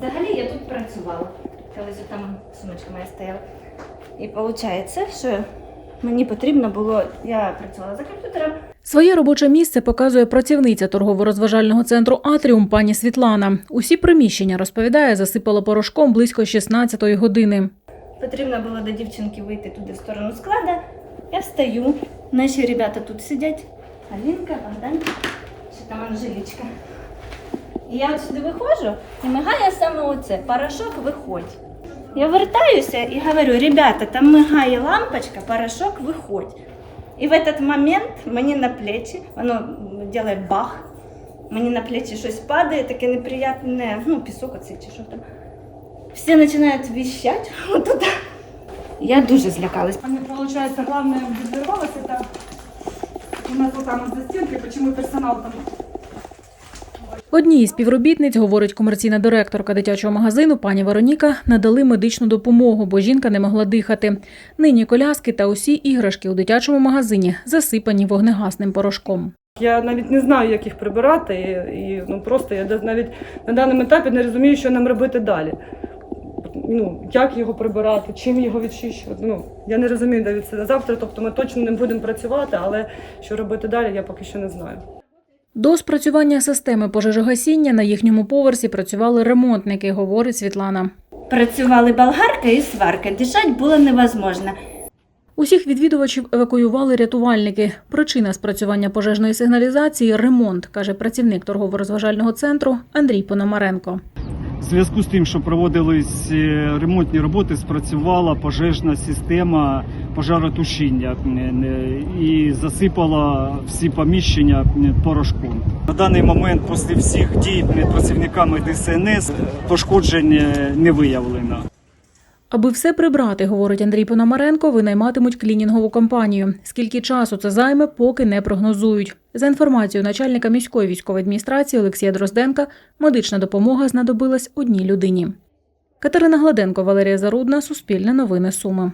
Взагалі я тут працювала. Колись там сумочка моя стояла. І виходить, що мені потрібно було, я працювала за комп'ютером. Своє робоче місце показує працівниця торгово-розважального центру Атріум пані Світлана. Усі приміщення розповідає, засипало порошком близько 16-ї години. Потрібно було до дівчинки вийти туди в сторону склада. Я встаю. Наші ребята тут сидять. Алінка, Богдан, ще там Анжелічка. І я от сюди виходжу і мигає саме оце. Порошок виходь. Я вертаюся і говорю, ребята, там мигає лампочка, порошок виходь. І в этот момент мені на плечі, воно робить бах, мені на плечі щось падає, таке неприятне, ну, пісок оцей чи що там. Всі починають віщати отут. Я дуже злякалась. Они, получается, главное взорвалось это у нас вот за стенкой, почему персонал там Одній із співробітниць, говорить комерційна директорка дитячого магазину пані Вероніка, надали медичну допомогу, бо жінка не могла дихати. Нині коляски та усі іграшки у дитячому магазині засипані вогнегасним порошком. Я навіть не знаю, як їх прибирати, і, і ну просто я навіть на даному етапі не розумію, що нам робити далі. Ну, як його прибирати, чим його відчищувати. Ну, я не розумію навіть це завтра, тобто ми точно не будемо працювати, але що робити далі, я поки що не знаю. До спрацювання системи пожежогасіння на їхньому поверсі працювали ремонтники, говорить Світлана. Працювали болгарка і сварка. Дишати було невозможно. Усіх відвідувачів евакуювали рятувальники. Причина спрацювання пожежної сигналізації ремонт, каже працівник торгово-розважального центру Андрій Пономаренко. В зв'язку з тим, що проводились е, ремонтні роботи, спрацювала пожежна система пожаротушіння е, е, і засипала всі поміщення порошком. На даний момент, після всіх дій працівниками ДСНС, пошкоджень не виявлено. Аби все прибрати, говорить Андрій Пономаренко, винайматимуть клінінгову компанію. Скільки часу це займе, поки не прогнозують. За інформацією начальника міської військової адміністрації Олексія Дрозденка, медична допомога знадобилась одній людині. Катерина Гладенко, Валерія Зарудна, Суспільне новини Суми.